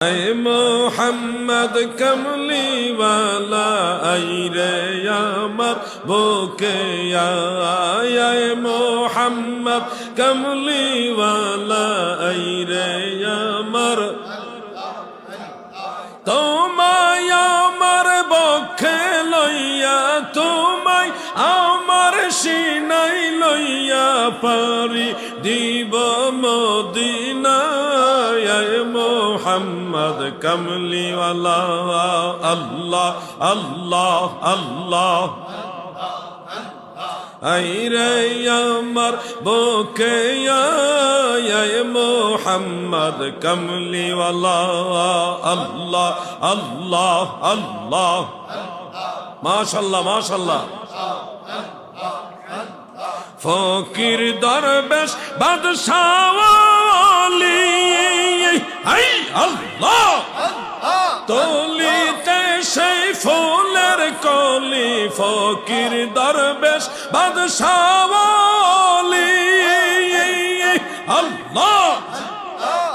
اے محمد کملی والا آئی رے یا مر بوکے یا آیا اے محمد کملی والا آئی رے یا مر তোমায় আমার বক্ষে লইয়া তোমায় আমার সিনাই লইয়া পারি দিব মদিনায় মোহাম্মদ কমলিওয়ালা, আল্লাহ আল্লাহ আল্লাহ। আইরে আমার বুকে মোহাম্মদ কমলিওয়ালা, আল্লাহ আল্লাহ আল্লাহ। মাশাল্লাহ মাশাল্লাহ। ফকির দরবেশ বাদশাওয়ালি হাই, আল্লাহ। তলিতে সেই ফুলের কলি, ফকির দরবেশ বাদশাওয়ালি আল্লাহ।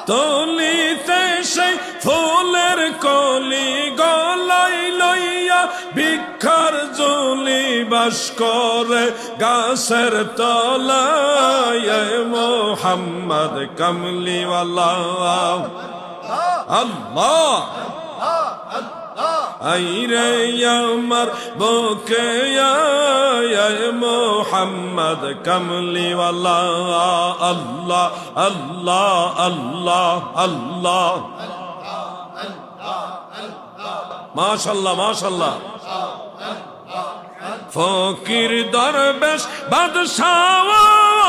তলিতে সেই ফুলের কলি গলাই লইয়া ভিক্ষার জলি বাস করে গাছের তলায় মোহাম্মদ কমলিওয়ালা। আল্লাহ। আইরে আমার বুকে মোহাম্মদ কমলিওয়ালা। আল্লাহ আল্লাহ আল্লাহ আল্লাহ। মাশাল্লাহ মাশাল্লাহ। ফকির দরবেশ বাদশাওয়ালি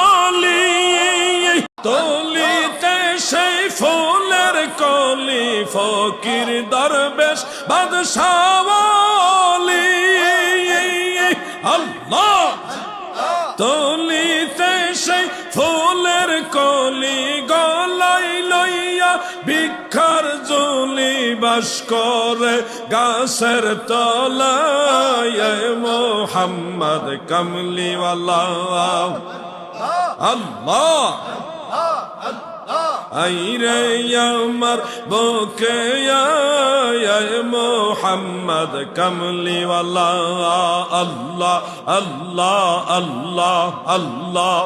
তলিতে সেই ফুলের কলি। ফকির দরবেশ বাদশাওয়ালি আল্লাহ। তলিতে সেই ফুলের কলি গলাই লইয়া ভিক্ষার জলি বাস করে গাছের তলায়, মোহাম্মদ কমলিওয়ালা। আল্লাহ। আইরে আমার বুকে মোহাম্মদ কমলিওয়ালা। আল্লাহ আল্লাহ আল্লাহ আল্লাহ।